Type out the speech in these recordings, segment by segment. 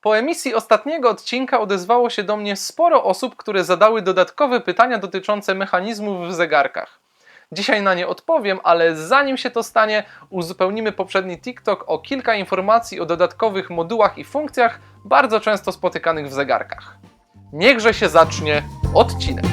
Po emisji ostatniego odcinka odezwało się do mnie sporo osób, które zadały dodatkowe pytania dotyczące mechanizmów w zegarkach. Dzisiaj na nie odpowiem, ale zanim się to stanie, uzupełnimy poprzedni TikTok o kilka informacji o dodatkowych modułach i funkcjach bardzo często spotykanych w zegarkach. Niechże się zacznie odcinek.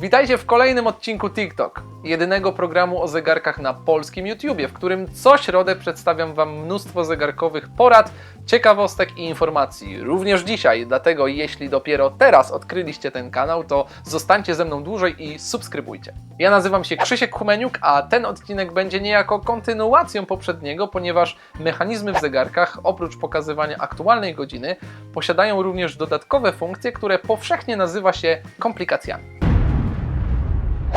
Witajcie w kolejnym odcinku TikTok, jedynego programu o zegarkach na polskim YouTubie, w którym co środę przedstawiam Wam mnóstwo zegarkowych porad, ciekawostek i informacji. Również dzisiaj, dlatego jeśli dopiero teraz odkryliście ten kanał, to zostańcie ze mną dłużej i subskrybujcie. Ja nazywam się Krzysiek Humeniuk, a ten odcinek będzie niejako kontynuacją poprzedniego, ponieważ mechanizmy w zegarkach, oprócz pokazywania aktualnej godziny, posiadają również dodatkowe funkcje, które powszechnie nazywa się komplikacjami.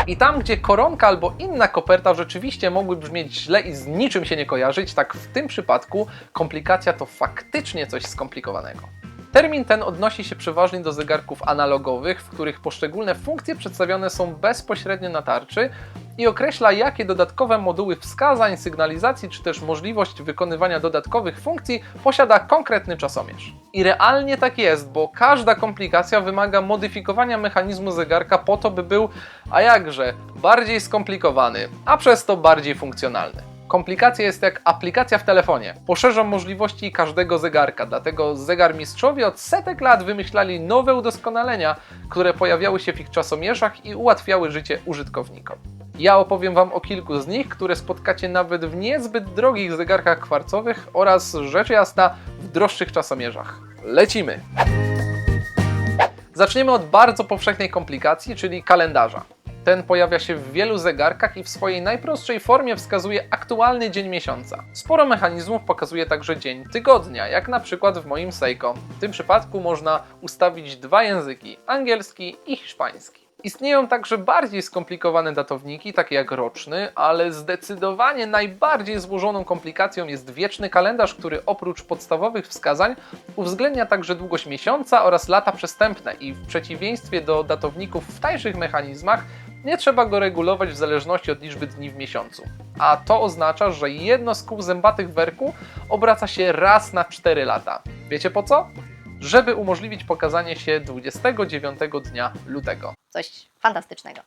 I tam, gdzie koronka albo inna koperta rzeczywiście mogły brzmieć źle i z niczym się nie kojarzyć, tak w tym przypadku komplikacja to faktycznie coś skomplikowanego. Termin ten odnosi się przeważnie do zegarków analogowych, w których poszczególne funkcje przedstawione są bezpośrednio na tarczy i określa, jakie dodatkowe moduły wskazań, sygnalizacji czy też możliwość wykonywania dodatkowych funkcji posiada konkretny czasomierz. I realnie tak jest, bo każda komplikacja wymaga modyfikowania mechanizmu zegarka po to, by był, a jakże, bardziej skomplikowany, a przez to bardziej funkcjonalny. Komplikacja jest jak aplikacja w telefonie. Poszerzą możliwości każdego zegarka, dlatego zegarmistrzowie od setek lat wymyślali nowe udoskonalenia, które pojawiały się w ich czasomierzach i ułatwiały życie użytkownikom. Ja opowiem Wam o kilku z nich, które spotkacie nawet w niezbyt drogich zegarkach kwarcowych oraz rzecz jasna w droższych czasomierzach. Lecimy! Zaczniemy od bardzo powszechnej komplikacji, czyli kalendarza. Ten pojawia się w wielu zegarkach i w swojej najprostszej formie wskazuje aktualny dzień miesiąca. Sporo mechanizmów pokazuje także dzień tygodnia, jak na przykład w moim Seiko. W tym przypadku można ustawić dwa języki, angielski i hiszpański. Istnieją także bardziej skomplikowane datowniki, takie jak roczny, ale zdecydowanie najbardziej złożoną komplikacją jest wieczny kalendarz, który oprócz podstawowych wskazań uwzględnia także długość miesiąca oraz lata przestępne i w przeciwieństwie do datowników w tańszych mechanizmach nie trzeba go regulować w zależności od liczby dni w miesiącu. A to oznacza, że jedno z kół zębatych werku obraca się raz na 4 lata. Wiecie po co? Żeby umożliwić pokazanie się 29 dnia lutego. Coś fantastycznego.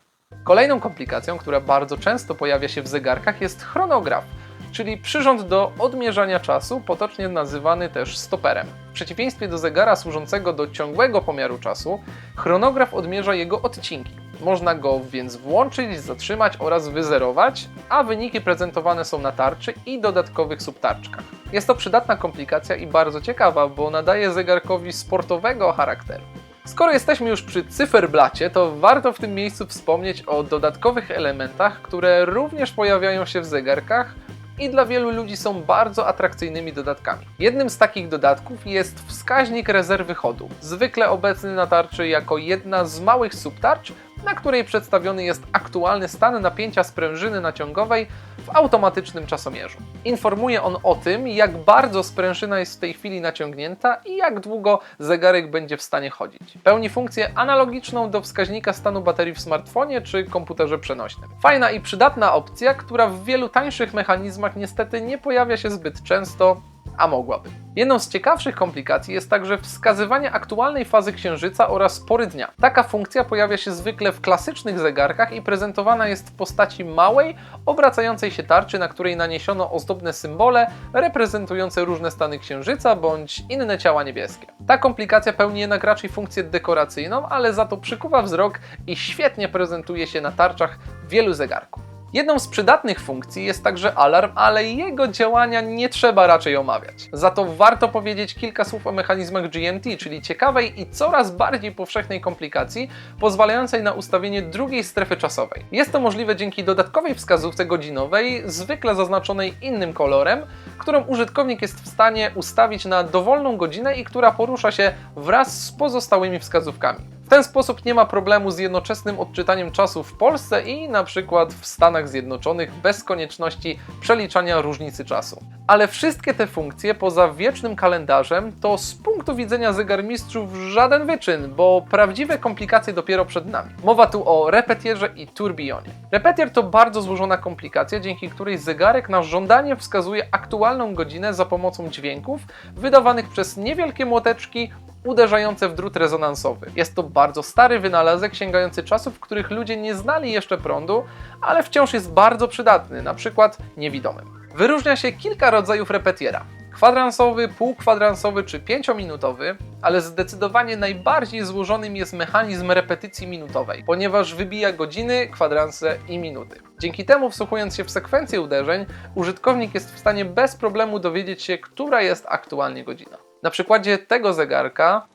Kolejną komplikacją, która bardzo często pojawia się w zegarkach, jest chronograf, czyli przyrząd do odmierzania czasu, potocznie nazywany też stoperem. W przeciwieństwie do zegara służącego do ciągłego pomiaru czasu, chronograf odmierza jego odcinki. Można go więc włączyć, zatrzymać oraz wyzerować, a wyniki prezentowane są na tarczy i dodatkowych subtarczkach. Jest to przydatna komplikacja i bardzo ciekawa, bo nadaje zegarkowi sportowego charakteru. Skoro jesteśmy już przy cyferblacie, to warto w tym miejscu wspomnieć o dodatkowych elementach, które również pojawiają się w zegarkach i dla wielu ludzi są bardzo atrakcyjnymi dodatkami. Jednym z takich dodatków jest wskaźnik rezerwy chodu, zwykle obecny na tarczy jako jedna z małych subtarcz, na której przedstawiony jest aktualny stan napięcia sprężyny naciągowej w automatycznym czasomierzu. Informuje on o tym, jak bardzo sprężyna jest w tej chwili naciągnięta i jak długo zegarek będzie w stanie chodzić. Pełni funkcję analogiczną do wskaźnika stanu baterii w smartfonie czy komputerze przenośnym. Fajna i przydatna opcja, która w wielu tańszych mechanizmach niestety nie pojawia się zbyt często, a mogłaby. Jedną z ciekawszych komplikacji jest także wskazywanie aktualnej fazy księżyca oraz pory dnia. Taka funkcja pojawia się zwykle w klasycznych zegarkach i prezentowana jest w postaci małej, obracającej się tarczy, na której naniesiono ozdobne symbole reprezentujące różne stany księżyca bądź inne ciała niebieskie. Ta komplikacja pełni jednak raczej funkcję dekoracyjną, ale za to przykuwa wzrok i świetnie prezentuje się na tarczach wielu zegarków. Jedną z przydatnych funkcji jest także alarm, ale jego działania nie trzeba raczej omawiać. Za to warto powiedzieć kilka słów o mechanizmach GMT, czyli ciekawej i coraz bardziej powszechnej komplikacji, pozwalającej na ustawienie drugiej strefy czasowej. Jest to możliwe dzięki dodatkowej wskazówce godzinowej, zwykle zaznaczonej innym kolorem, którą użytkownik jest w stanie ustawić na dowolną godzinę i która porusza się wraz z pozostałymi wskazówkami. W ten sposób nie ma problemu z jednoczesnym odczytaniem czasu w Polsce i na przykład w Stanach Zjednoczonych bez konieczności przeliczania różnicy czasu. Ale wszystkie te funkcje poza wiecznym kalendarzem to z punktu widzenia zegarmistrzów żaden wyczyn, bo prawdziwe komplikacje dopiero przed nami. Mowa tu o repetierze i turbionie. Repetier to bardzo złożona komplikacja, dzięki której zegarek na żądanie wskazuje aktualną godzinę za pomocą dźwięków wydawanych przez niewielkie młoteczki uderzające w drut rezonansowy. Jest to bardzo stary wynalazek sięgający czasów, w których ludzie nie znali jeszcze prądu, ale wciąż jest bardzo przydatny, na przykład niewidomym. Wyróżnia się kilka rodzajów repetiera. Kwadransowy, półkwadransowy czy pięciominutowy, ale zdecydowanie najbardziej złożonym jest mechanizm repetycji minutowej, ponieważ wybija godziny, kwadranse i minuty. Dzięki temu, wsłuchując się w sekwencję uderzeń, użytkownik jest w stanie bez problemu dowiedzieć się, która jest aktualnie godzina. Na przykładzie tego zegarka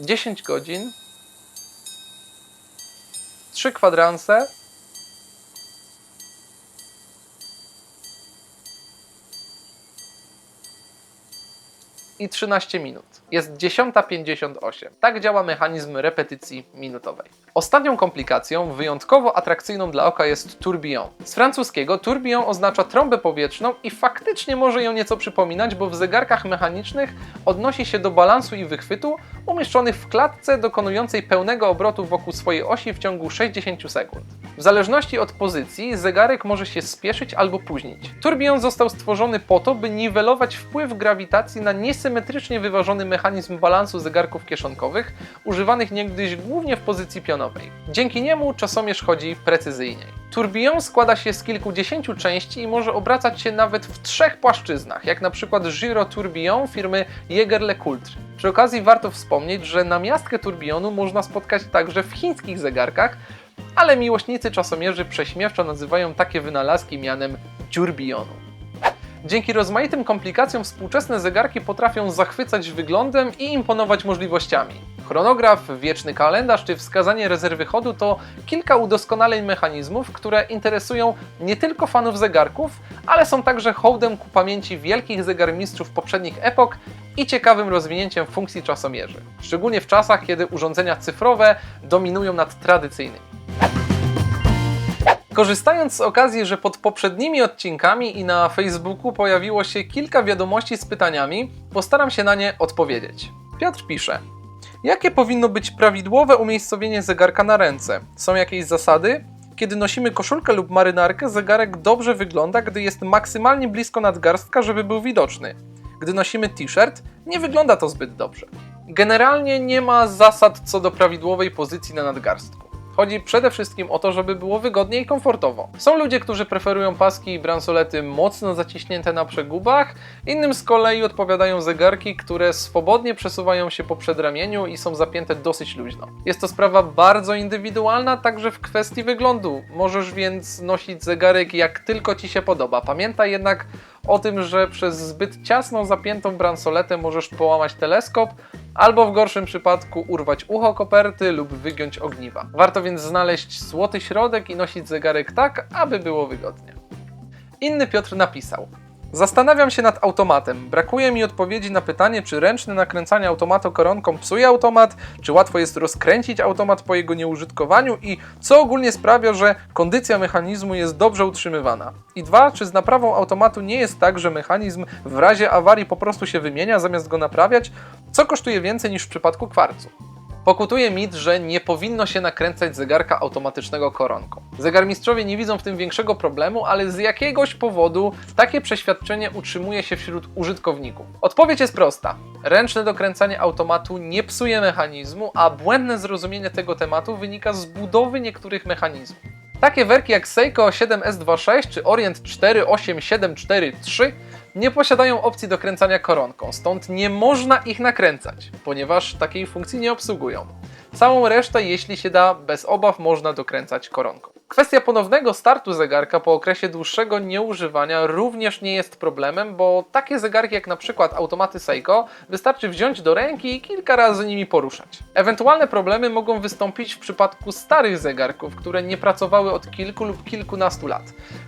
10 godzin, 3 kwadranse i 13 minut. Jest 10.58. Tak działa mechanizm repetycji minutowej. Ostatnią komplikacją, wyjątkowo atrakcyjną dla oka jest tourbillon. Z francuskiego tourbillon oznacza trąbę powietrzną i faktycznie może ją nieco przypominać, bo w zegarkach mechanicznych odnosi się do balansu i wychwytu umieszczonych w klatce dokonującej pełnego obrotu wokół swojej osi w ciągu 60 sekund. W zależności od pozycji zegarek może się spieszyć albo późnić. Tourbillon został stworzony po to, by niwelować wpływ grawitacji na niesymetrycznie wyważony mechanizm balansu zegarków kieszonkowych, używanych niegdyś głównie w pozycji pionowej. Dzięki niemu czasomierz chodzi precyzyjniej. Tourbillon składa się z kilkudziesięciu części i może obracać się nawet w trzech płaszczyznach, jak na przykład Giro Tourbillon firmy Jaeger-LeCoultre. Przy okazji warto wspomnieć, że namiastkę tourbillonu można spotkać także w chińskich zegarkach, ale miłośnicy czasomierzy prześmiewczo nazywają takie wynalazki mianem dziurbillonu. Dzięki rozmaitym komplikacjom współczesne zegarki potrafią zachwycać wyglądem i imponować możliwościami. Chronograf, wieczny kalendarz czy wskazanie rezerwy chodu to kilka udoskonaleń mechanizmów, które interesują nie tylko fanów zegarków, ale są także hołdem ku pamięci wielkich zegarmistrzów poprzednich epok i ciekawym rozwinięciem funkcji czasomierzy. Szczególnie w czasach, kiedy urządzenia cyfrowe dominują nad tradycyjnymi. Korzystając z okazji, że pod poprzednimi odcinkami i na Facebooku pojawiło się kilka wiadomości z pytaniami, postaram się na nie odpowiedzieć. Piotr pisze: Jakie powinno być prawidłowe umiejscowienie zegarka na ręce? Są jakieś zasady? Kiedy nosimy koszulkę lub marynarkę, zegarek dobrze wygląda, gdy jest maksymalnie blisko nadgarstka, żeby był widoczny. Gdy nosimy t-shirt, nie wygląda to zbyt dobrze. Generalnie nie ma zasad co do prawidłowej pozycji na nadgarstku. Chodzi przede wszystkim o to, żeby było wygodnie i komfortowo. Są ludzie, którzy preferują paski i bransolety mocno zaciśnięte na przegubach, innym z kolei odpowiadają zegarki, które swobodnie przesuwają się po przedramieniu i są zapięte dosyć luźno. Jest to sprawa bardzo indywidualna, także w kwestii wyglądu. Możesz więc nosić zegarek jak tylko Ci się podoba. Pamiętaj jednak o tym, że przez zbyt ciasną zapiętą bransoletę możesz połamać teleskop, albo w gorszym przypadku urwać ucho koperty lub wygiąć ogniwa. Warto więc znaleźć złoty środek i nosić zegarek tak, aby było wygodnie. Inny Piotr napisał: Zastanawiam się nad automatem. Brakuje mi odpowiedzi na pytanie, czy ręczne nakręcanie automatu koronką psuje automat, czy łatwo jest rozkręcić automat po jego nieużytkowaniu i co ogólnie sprawia, że kondycja mechanizmu jest dobrze utrzymywana. I dwa, czy z naprawą automatu nie jest tak, że mechanizm w razie awarii po prostu się wymienia zamiast go naprawiać, co kosztuje więcej niż w przypadku kwarcu. Pokutuje mit, że nie powinno się nakręcać zegarka automatycznego koronką. Zegarmistrzowie nie widzą w tym większego problemu, ale z jakiegoś powodu takie przeświadczenie utrzymuje się wśród użytkowników. Odpowiedź jest prosta. Ręczne dokręcanie automatu nie psuje mechanizmu, a błędne zrozumienie tego tematu wynika z budowy niektórych mechanizmów. Takie werki jak Seiko 7S26 czy Orient 48743 nie posiadają opcji dokręcania koronką, stąd nie można ich nakręcać, ponieważ takiej funkcji nie obsługują. Całą resztę, jeśli się da, bez obaw można dokręcać koronką. Kwestia ponownego startu zegarka po okresie dłuższego nieużywania również nie jest problemem, bo takie zegarki jak na przykład automaty Seiko wystarczy wziąć do ręki i kilka razy nimi poruszać. Ewentualne problemy mogą wystąpić w przypadku starych zegarków, które nie pracowały od kilku lub kilkunastu lat.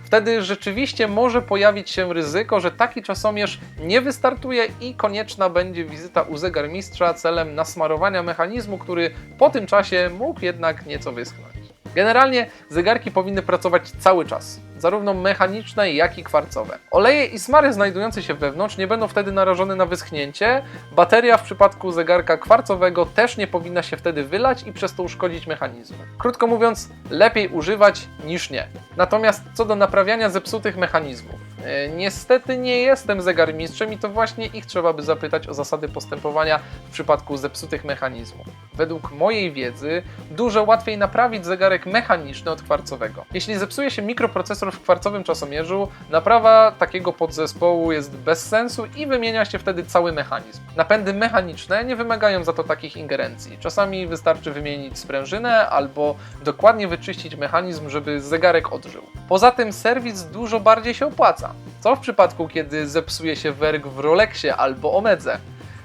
Wtedy rzeczywiście może pojawić się ryzyko, że taki czasomierz nie wystartuje i konieczna będzie wizyta u zegarmistrza celem nasmarowania mechanizmu, który po tym czasie mógł jednak nieco wyschnąć. Generalnie zegarki powinny pracować cały czas, zarówno mechaniczne, jak i kwarcowe. Oleje i smary znajdujące się wewnątrz nie będą wtedy narażone na wyschnięcie. Bateria w przypadku zegarka kwarcowego też nie powinna się wtedy wylać i przez to uszkodzić mechanizmu. Krótko mówiąc, lepiej używać niż nie. Natomiast co do naprawiania zepsutych mechanizmów, e, niestety nie jestem zegarmistrzem i to właśnie ich trzeba by zapytać o zasady postępowania w przypadku zepsutych mechanizmów. Według mojej wiedzy dużo łatwiej naprawić zegarek mechaniczny od kwarcowego. Jeśli zepsuje się mikroprocesor w kwarcowym czasomierzu, naprawa takiego podzespołu jest bez sensu i wymienia się wtedy cały mechanizm. Napędy mechaniczne nie wymagają za to takich ingerencji. Czasami wystarczy wymienić sprężynę albo dokładnie wyczyścić mechanizm, żeby zegarek odżył. Poza tym serwis dużo bardziej się opłaca. Co w przypadku, kiedy zepsuje się werk w Rolexie albo Omedze?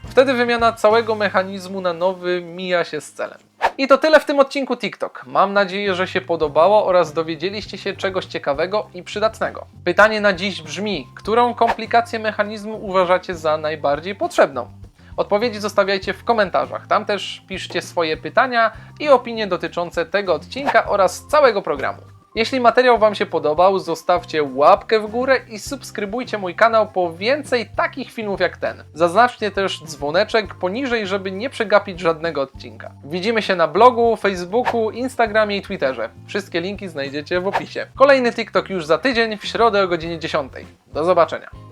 Wtedy wymiana całego mechanizmu na nowy mija się z celem. I to tyle w tym odcinku TikTok. Mam nadzieję, że się podobało oraz dowiedzieliście się czegoś ciekawego i przydatnego. Pytanie na dziś brzmi: którą komplikację mechanizmu uważacie za najbardziej potrzebną? Odpowiedzi zostawiajcie w komentarzach. Tam też piszcie swoje pytania i opinie dotyczące tego odcinka oraz całego programu. Jeśli materiał Wam się podobał, zostawcie łapkę w górę i subskrybujcie mój kanał po więcej takich filmów jak ten. Zaznaczcie też dzwoneczek poniżej, żeby nie przegapić żadnego odcinka. Widzimy się na blogu, Facebooku, Instagramie i Twitterze. Wszystkie linki znajdziecie w opisie. Kolejny TikTok już za tydzień, w środę o godzinie 10. Do zobaczenia.